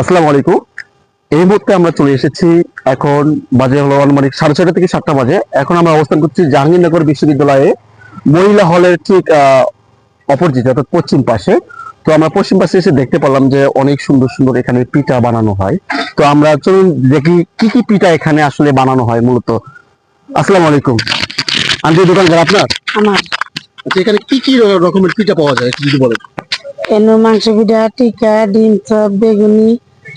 আসসালামু আলাইকুম। এই মুহূর্তে আমরা চলে এসেছি এখন বাজে হলো আনুমানিক সাড়ে ছয়টা থেকে সাতটা বাজে। এখন আমরা অবস্থান করছি জাহাঙ্গীরনগর বিশ্ববিদ্যালয়ে মহিলা হলের ঠিক অপরজিট অর্থাৎ পশ্চিম পাশে। তো আমরা পশ্চিম পাশে এসে দেখতে পেলাম যে অনেক সুন্দর সুন্দর এখানে পিঠা বানানো হয়। তো আমরা চলুন দেখি কি কি পিঠা এখানে আসলে বানানো হয় মূলত। আসসালামু আলাইকুম। আন্টি দোকানদার আপনার? আমার। আচ্ছা এখানে কি কি রকমের পিঠা পাওয়া যায় একটু যদি বলেন। এনো মাংস পিঠা টিকা ডিম চপ বেগুনি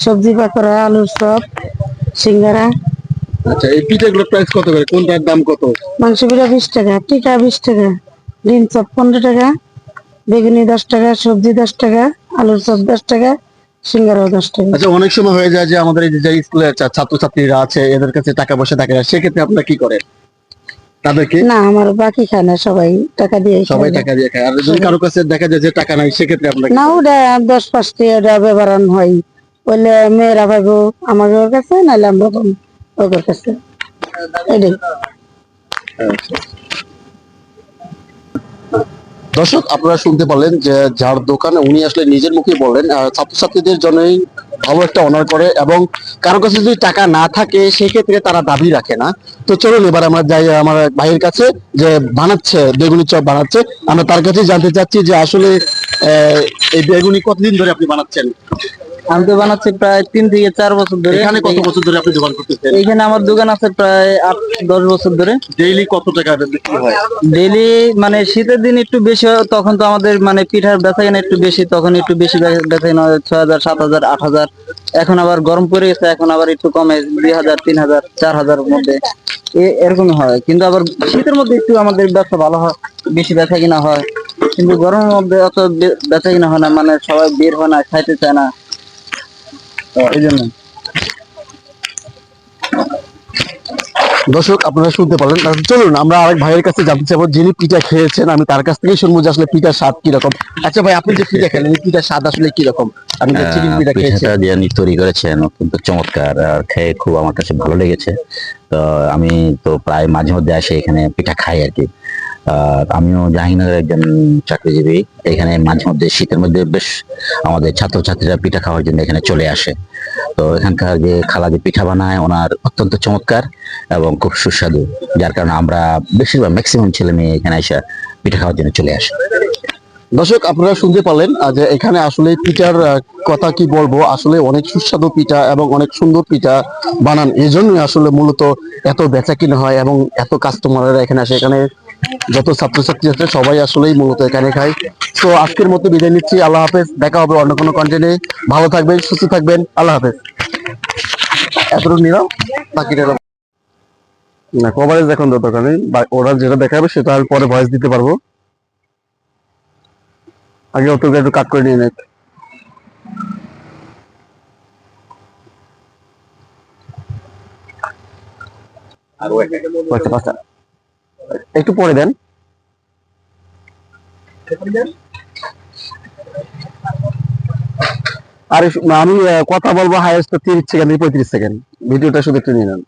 সবজি পাকোড়া আলুর চপ সিঙ্গারা। আচ্ছা এই পিঠাগুলোর প্রাইস কত করে? কোনটার দাম কত? মাংস পিঠা বিশ টাকা টিকা বিশ টাকা ডিম চপ পনেরো টাকা বেগুনি দশ টাকা সবজি দশ টাকা আলুর চপ দশ টাকা সিঙ্গারাও দশ টাকা। আচ্ছা অনেক সময় হয়ে যায় যে আমাদের এই যে স্কুলের ছাত্রছাত্রীরা আছে এদের কাছে টাকা পয়সা থাকে না সেক্ষেত্রে আপনারা কি করেন? তাদেরকে? না আমার বাকি খায় না সবাই টাকা দিয়ে সবাই টাকা দিয়ে খায়। আর যদি কারও কাছে দেখা যায় যে টাকা নাই সেক্ষেত্রে আপনারা না ওটা দশ পাঁচ টাকা ব্যবহার হয়। বললে মেয়েরা পাইবো আমাদের কাছে, নাহলে আমরা পাবো ওদের কাছে। দর্শক, আপনারা শুনতে পারলেন যে যার দোকানে উনি আসলে নিজের মুখে বলেন ছাত্রছাত্রীদের জন্যই ভালো একটা অনার করে এবং কারও কাছে যদি টাকা না থাকে, সেক্ষেত্রে তারা দাবি রাখে না। তো চলুন, এবার আমরা যাই, আমার ভাইয়ের কাছে যে বানাচ্ছে, বেগুনি চপ বানাচ্ছে। আমরা তার কাছে জানতে চাচ্ছি যে আসলে এই বেগুনি কতদিন ধরে আপনি বানাচ্ছেন? আমি তো বানাচ্ছি প্রায় তিন থেকে চার বছর ধরে। এখানে কত বছর ধরে আপনি দোকান করতেছেন? এইখানে আমার দোকান আছে প্রায় আট দশ বছর ধরে। ডেইলি কত টাকা বিক্রি হয়? ডেইলি মানে শীতের দিন একটু বেশি হয় তখন তো আমাদের মানে পিঠার বেচা কেনা একটু বেশি তখন একটু বেশি বেচা কেনা হয় ছয় হাজার সাত হাজার আট হাজার। এখন আবার গরম পড়ে গেছে এখন আবার একটু কমে দুই হাজার তিন হাজার চার হাজারের মধ্যে। এরকম হয় কিন্তু আবার শীতের মধ্যে একটু আমাদের ব্যবসা ভালো হয় বেশি বেচা কিনা হয়। কিন্তু গরমের মধ্যে অত বেচা কিনা হয় না মানে সবাই বের হয় না খাইতে চায় না। এই জন্য। দর্শক আপনারা শুনতে পারলেন চলুন আমরা আরেক ভাইয়ের কাছে জানতে চাবো যিনি পিঠা খেয়েছেন। আমি তার কাছ থেকেই শুনব যে আসলে পিঠার স্বাদ কীরকম। আচ্ছা ভাই আপনি যে পিঠা খেলেন পিঠার স্বাদ আসলে কীরকম? আপনি যে চিকেন পিঠা খেয়েছেন। পিঠাটা তৈরি করেছেন অত্যন্ত চমৎকার আর খেয়ে খুব আমার কাছে ভালো লেগেছে। তো আমি তো প্রায় মাঝে মধ্যে আসে এখানে পিঠা খাই আর কি। আমিও জাহাঙ্গীরনগরের একজন চাকরিজীবী। এখানে মাঝে মধ্যে শীতের মধ্যে বেশ আমাদের ছাত্রছাত্রীরা পিঠা খাওয়ার জন্য এখানে চলে আসে। তো এখানকার যে খালা যে পিঠা বানায়, ওনার অত্যন্ত চমৎকার এবং খুব সুস্বাদু, যার কারণে আমরা বেশিরভাগ ম্যাক্সিমাম ছেলে মেয়ে এখানে এসে পিঠা খাওয়ার জন্য চলে আসে। দর্শক, আপনারা শুনতে পারলেন যে এখানে আসলে পিঠার কথা কি বলব, আসলে অনেক সুস্বাদু পিঠা এবং অনেক সুন্দর পিঠা বানান। এই জন্যই আসলে মূলত এত বেচা কিনা হয় এবং এত কাস্টমাররা এখানে আসে। এখানে যত ছাত্রছাত্রী আছে, সবাই আসলেই মূলত এখানে খায়। তো আজকের মতো বিদায় নিচ্ছি। আল্লাহ হাফেজ। দেখা হবে অন্য কোনো কন্টেন্টে ভালো থাকবেন, সুস্থ থাকবেন। আল্লাহ হাফেজ। এতটুকু নিলাম। বাকিটা না কভারেজ এখন বা, ওরা যেটা দেখাবে সেটা আর পরে ভয়েস দিতে পারব। আগে অতটা একটু কাট করে নিয়ে নেয় পাঁচটা পাঁচটা একটু একটু পরে দেন। আর আমি কথা বলব হায়েস্ট তিরিশ সেকেন্ড, পঁয়ত্রিশ সেকেন্ড। ভিডিওটা শুধু একটু নিয়ে নেন।